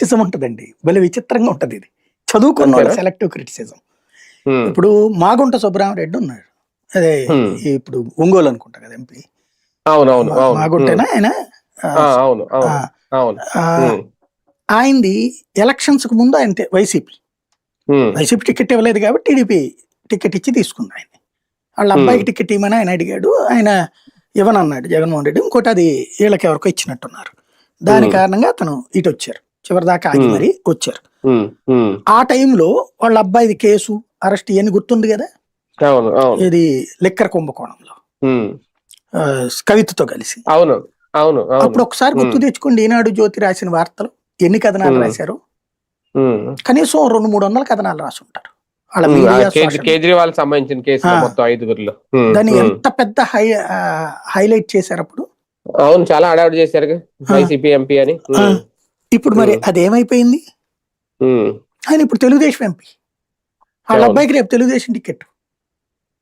Criticism ఉంటదండి. భలే విచిత్రంగా ఉంటది ఇది. చదువుకున్న అంతేనా? సెలెక్టివ్ క్రిటిసిజం ఇప్పుడు మాగుంట సుబ్బరామరెడ్డి ఉన్నాడు. అదే. ఇప్పుడు ఒంగోలు అనుకుంటా కదా ఎంపీ. మాగుంటేనా ఆయన? అవును ఆయనది ఎలక్షన్స్కు ముందు ఆయన వైసీపీ. వైసీపీ టికెట్ ఇవ్వలేదు కాబట్టి టీడీపీ టికెట్ ఇచ్చి తీసుకుంది ఆయన వాళ్ళ అబ్బాయికి టికెట్ ఇవ్వమని ఆయన అడిగాడు. ఆయన ఇవ్వనన్నాడు జగన్మోహన్ రెడ్డి. ఇంకోటి అది వీళ్ళకి ఎవరికో ఇచ్చినట్టున్నారు. దాని. కారణంగా అతను ఇటు వచ్చారు చివరిదాకా ఆగి. మరి వచ్చారు. ఆ టైంలో వాళ్ళ అబ్బాయిది కేసు అరెస్ట్ ఇవన్నీ గుర్తుంది కదా? ఇది లిక్కర్ కుంభకోణంలో. కవితతో కలిసి. అవును అవును అప్పుడు ఒకసారి గుర్తు. తెచ్చుకోండి ఈనాడు జ్యోతి రాసిన వార్తలు. ఎన్ని కథనాలు. రాశారు? కనీసం రెండు మూడు వందల కథనాలు రాసి ఉంటారు కేజ్రీవాల్ సంబంధించిన కేసు. మొత్తం ఐదుగురిలో. దాన్ని. ఎంత పెద్ద హై హైలైట్ చేశారు అప్పుడు? అవును చాలా అడావిడ్ చేశారు వైసీపీ ఎంపీ అని. ఇప్పుడు మరి. అదేమైపోయింది? ఆయన ఇప్పుడు తెలుగుదేశం ఎంపీ. వాళ్ళ. అబ్బాయికి రేపు తెలుగుదేశం టికెట్.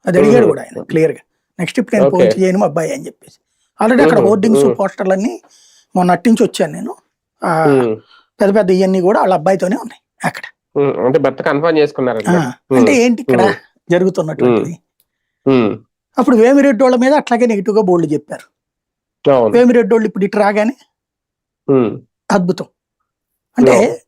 అది అడిగాడు. కూడా ఆయన క్లియర్గా. నెక్స్ట్ ఇప్పుడు నేను. పోటీ చేయను అబ్బాయి అని చెప్పేసి. ఆల్రెడీ అక్కడ. హోర్డింగ్స్. పోస్టర్లన్నీ మొన్న అట్టించి వచ్చాను నేను. పెద్ద పెద్ద ఇవన్నీ కూడా వాళ్ళ అబ్బాయితోనే ఉన్నాయి అక్కడ. అంటే భర్త కన్ఫర్మ్ చేసుకున్నారు ఆ, అంటే ఏంటి ఇక్కడ. జరుగుతున్నటువంటిది? ఉమ్, అప్పుడు వేమిరెడ్డి వాళ్ళ మీద అట్లాగే నెగిటివ్గా బోల్డ్ చెప్పారు. వేమిరెడ్డి వాళ్ళు ఇప్పుడు ఇటు రాగానే అద్భుతం. అంటే అవును.